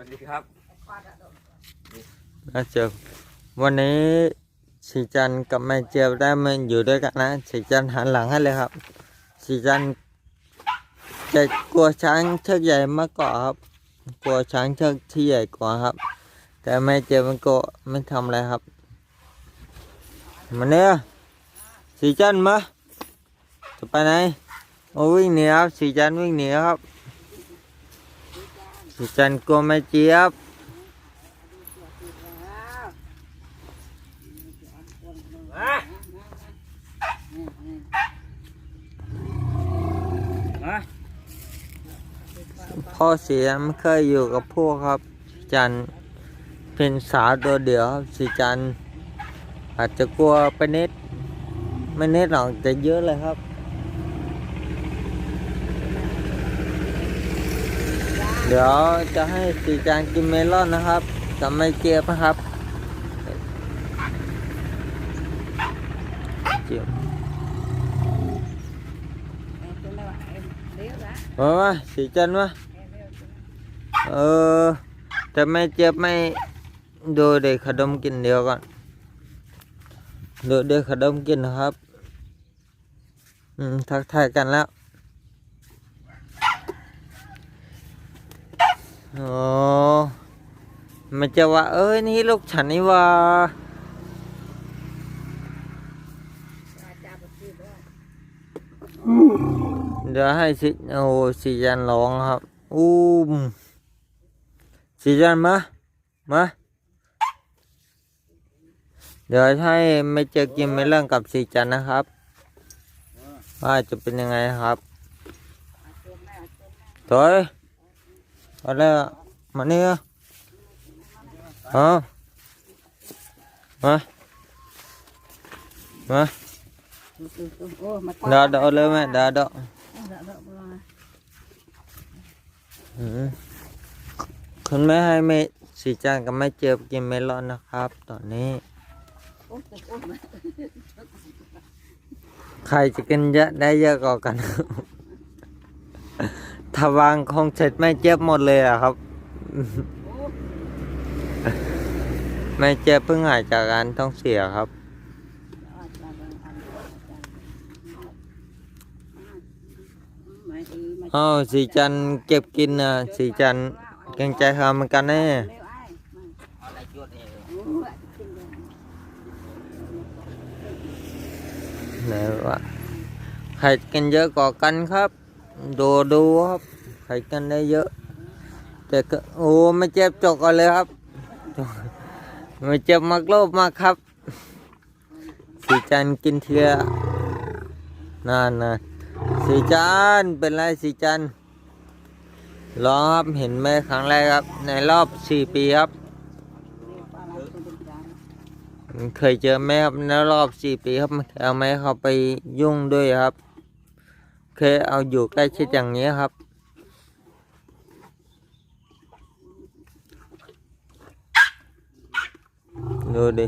วัสดีครับแล้วเจวันนี้สีจันกับแม่เจียบได้มาอยู่ด้วยกันนะสีจันหันหลังให้เลยครับสีจันทร์จะกลัวช้างเชือกใหญ่มากกว่าครับ กลัวช้างเชือกที่ใหญ่กว่าครับ แต่แม่เจียบมันก็ไม่ทำอะไรครับมาเนี่ยสีจันมาจะไปไหนโอ้วิ่งหนีครับสีจันวิ่งหนีครับ จันทร์กลัวแม่เจี๊ยบ มามาพ่อเสียไม่เคยอยู่กับพวกครับ จันเป็นสาวตัวเดียวครับสีจันอาจจะกลัวไปนิดไม่นิดหรอกแต่เยอะเลยครับ เดี๋ยวจะให้สีจันกินเมลอนนะครับกับไม่เจี๊ยบนะครับ เจี๊ยบมามาสีจันมาเออแต่ไม่เจี๊ยบไม่ดูเด็กขนมกินเดียวก่อนดูเด็กขนมกินนะครับ อืมทักทายกันแล้ว โอ้มันจะว่า เอ้ยนี่ลูกฉันนี่ว่าเดี๋ยวให้สิโอ้สีจันร้องครับอู้มสีจันมามาเดี๋ยวให้ไม่เจอกินไม่เรื่องกับสีจันนะครับว่าจะเป็นยังไงครับถอย ở đây ạ mà đi hả hả mà mà đỡ đỡ lên mẹ đỡ đỡ ừ. คุณแม่ให้แม่สีจานกับแม่เจอกินเมลอนนะครับ ตอนนี้ใครจะกินเยอะได้เยอะกว่ากัน ถ้าวางคงเสร็จไม่เจ็บหมดเลยอะครับ ไม่เจ็บเพิ่งหายจากการท้องเสียครับ อ้าวสีจันทร์เก็บกินนะสีจันทร์เกรงใจเขาเหมือนกันแน่ไหนวะใครกินเยอะกว่ากันครับ ดูดูครับใครกินได้เยอะ แต่ก็โอ้ไม่เจ็บจกกันเลยครับ ไม่เจ็บมากโลบมากครับ สีจันกินเทียนานนะสีจันเป็นไรสีจันร้องครับเห็นแม่ครั้งแรกครับ ในรอบสี่ปีครับเคยเจอแม่ครับในรอบสี่ปีครับเอาแม่เขาไปยุ่งด้วยครับ เคยเอาอยู่ใกล้ชิดอย่างนี้ครับ ดูดิ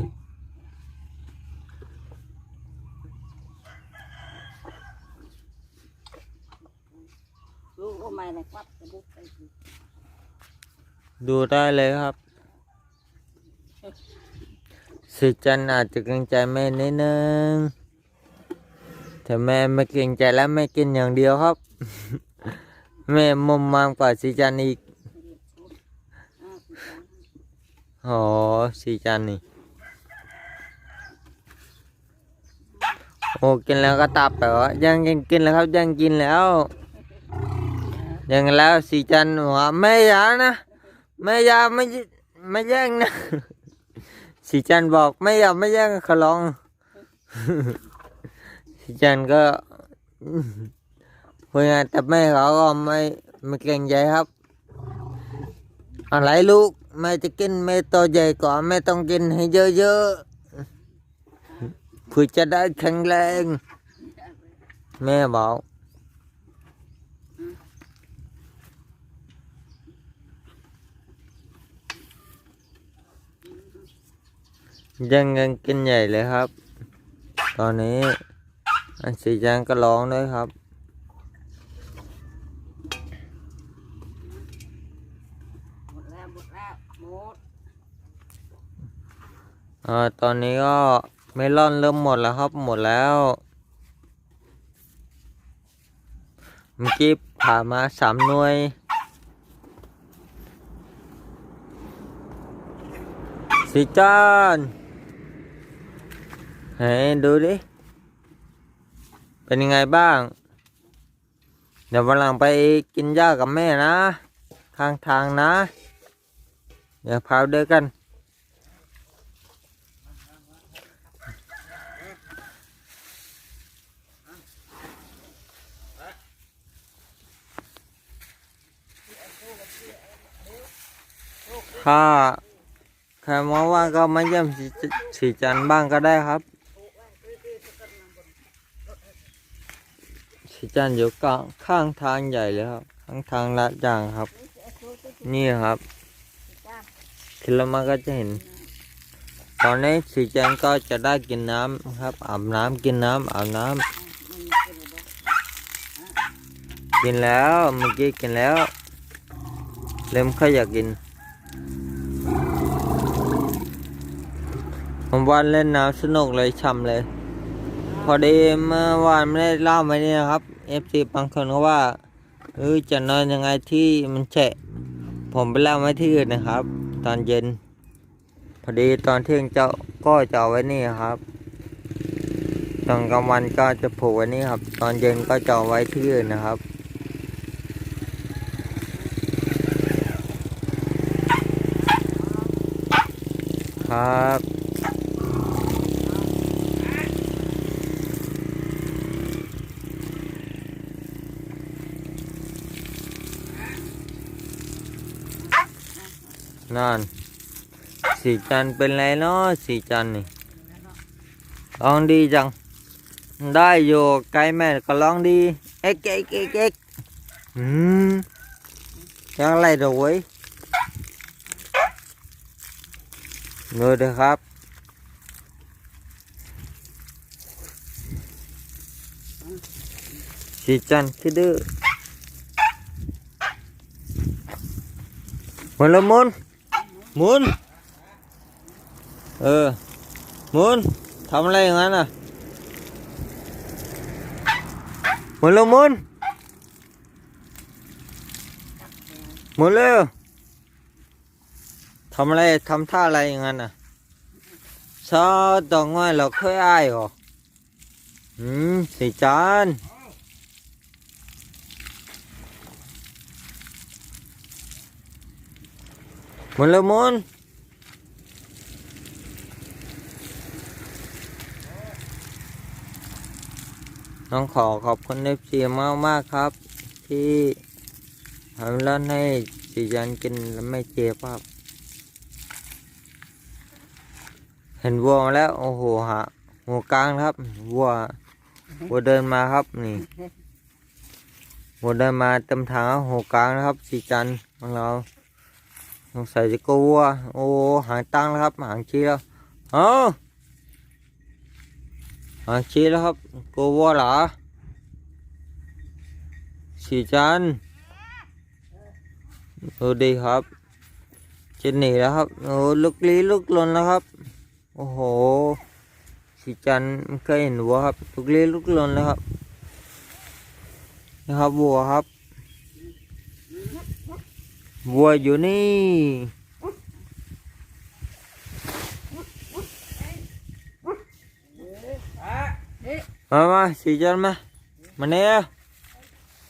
ลูกโอ้ไม่เลยควับจะบุกไปสิดูได้เลยครับ สิจันอาจจะเกรงใจแม่นิดนึง แต่แม่ไม่เกรงใจแล้วไม่กินอย่างเดียวครับ แม่มุมมามกว่าสิจันอีกอ้าวสิจ๊ะอ๋อสีจันนี่โอ้กินแล้วก็ตับแบบว่ายังยังกินแล้วครับยังกินแล้วยังแล้วสีจันทร์บอกว่าไม่ยานะไม่ยาไม่ไม่แย่งนะสีจันบอกไม่ยาไม่แย่งขอร้อง สีจันก็คุยงานแต่แม่เขาก็ไม่ไม่เกรงใจครับ อะไรลูกแม่จะกินแม่ตัวใหญ่กว่าแม่ต้องกินให้เยอะๆเพื่อจะได้แข็งแรง แม่บอกยังเงินกินใหญ่เลยครับ ตอนนี้ อันสีจางก็ร้องด้วยครับ หมดแล้วหมดแล้วหมดอ่าตอนนี้ก็เมลอนเริ่มหมดแล้วครับ หมดแล้วเมื่อกี้ผ่ามาสามหน่วย สีจานเฮ้ดูดิ เป็นยังไงบ้าง เดี๋ยววันหลังไปกินหญ้ากับแม่นะข้างทางนะ เดี๋ยวพาเดินกัน ถ้าใครมองว่าก็มาเยี่ยมสีสีจันบ้างก็ได้ครับ สีจันอยู่กลางข้างทางใหญ่เลยครับข้างทางลาดยางครับ นี่ครับคิล้วมันก็จะเห็น ตอนนี้สีจันก็จะได้กินน้ำครับอาบน้ำกินน้ำอาบน้ำกินแล้วเมื่อกี้กินแล้ว เริ่มค่อยอยากกินผมวันเล่นน้ำสนุกเลยช่ำเลย อดีเมื่อวานไม่ได้เล่าไปนี่นะครับ FC บางคนก็ว่าเออจะนอนยังไงที่มันแฉะ ผมไปเล่าไว้ที่อื่นนะครับ ตอนเย็น พอดีตอนเที่ยงจ้าก็จะเอาไว้นี่ครับตอนกลางวันก็จะผูกไว้นี่ครับ ตอนเย็นก็จะเอาไว้ที่อื่นนะครับครับ นั่นสีจันเป็นไรเนาะสีจันนี่ร้องดีจัง ได้อยู่ไกลแม่ก็ร้องดี เอ็กเอ็กเอ็กเอ็กอืมยังไรดอเว้ยดูดิครับสีจันทร์คิดดื้อมุนล้วหมุน หมุน เออ หมุนทำอะไรอย่างนั้นอะหมุนล้วหมุนหมุนเร็วทำอะไรทำท่าอะไรอย่างนั้นน่ะชาตองง่อยเราเคยอายเหรออืมสีจาน หมุนแล้วหมุนน้องขอขอบคุณเอฟซีมากมากครับ ที่ทำร้านให้สีจันกินแล้วไม่เจ็บครับ เห็นวัวมาแล้ว โอ้โหฮะหัวกลางครับวัววัวเดินมาครับนี่วัวเดินมาเต็มทางหัวกลางนะครับสีจันของเรา สงสัยจะกลัว โอ้หางตั้งแล้วครับ หางชี้แล้วเอ้าหางชี้แล้วครับกลัวเหรอสีจันทร์ดูดีครับจะหนีแล้วครับโอ้ลุกลี้ลุกลนแล้วครับ โอ้โหสีจันไม่เคยเห็นวัวครับลุกลี้ลุกลนแล้วครับนะครับวัวครับ วัวอยู่นี่ มามาสีจันมามาเนี่ย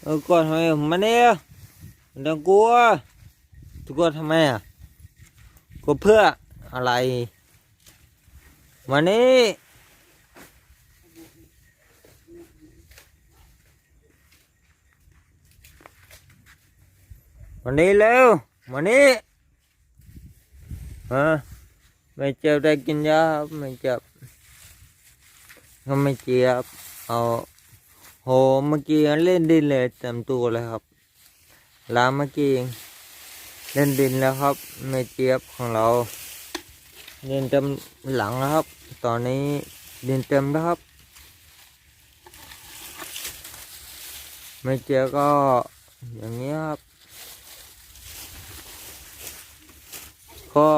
เออก่อนทำไมมาเนี่ยไม่ต้องกลัวทุกคนทำไมอะกลัวเพื่ออะไรมานี่ มานี่เร็วมานี่ฮะไม่เจ็บได้กินยาไม่เจ็บก็ไม่เจ็บเอาโหเมื่อกี้เล่นดินเลยเต็มตัวเลยครับลาเมื่อกี้เองเล่นดินแล้วครับ ไม่เจ็บของเราเดินเต็มหลังแล้วครับ ตอนนี้เดินเต็มแล้วครับ ไม่เจอก็อย่างนี้ครับ ก็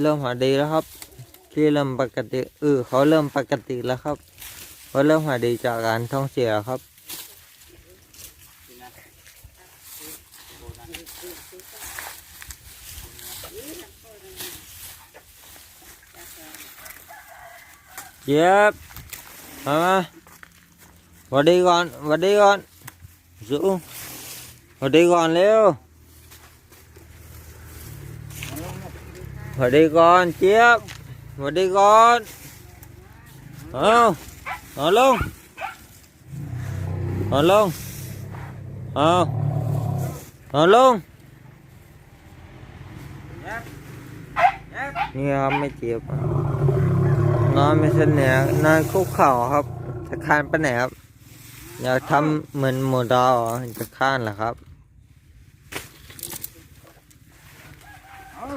เริ่มหาดีแล้วครับ ที่เริ่มปกติเออเขาเริ่มปกติแล้วครับเขาเริ่มหาดีจากการท้องเสียครับเย็บมามาหวัดดีก่อนหวัดดีก่อนสูหวัดดีก่อนเร็ว หวัดดีก่อนเจี๊ยบหวัดดีก่อนเอาเอาลงเอาลงเอาเอาลงนี่ครับไม่เจ็บอะนอนไม่สนิทนอนคุกเข่าครับจะคานไปไหนครับ อยากทำเหมือนหมูดาวเหรอจะคานเหรอครับ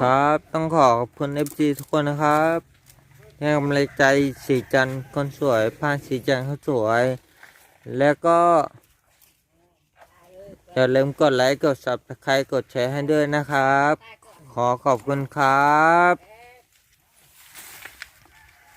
ครับ ต้องขอขอบคุณเอฟซีทุกคนนะครับให้กำลังใจสีจันคนสวยพานสีจันเขาสวย แล้วก็อย่าลืมกดไลค์กด subscribe กดแชร์ให้ด้วยนะครับ ขอขอบคุณครับ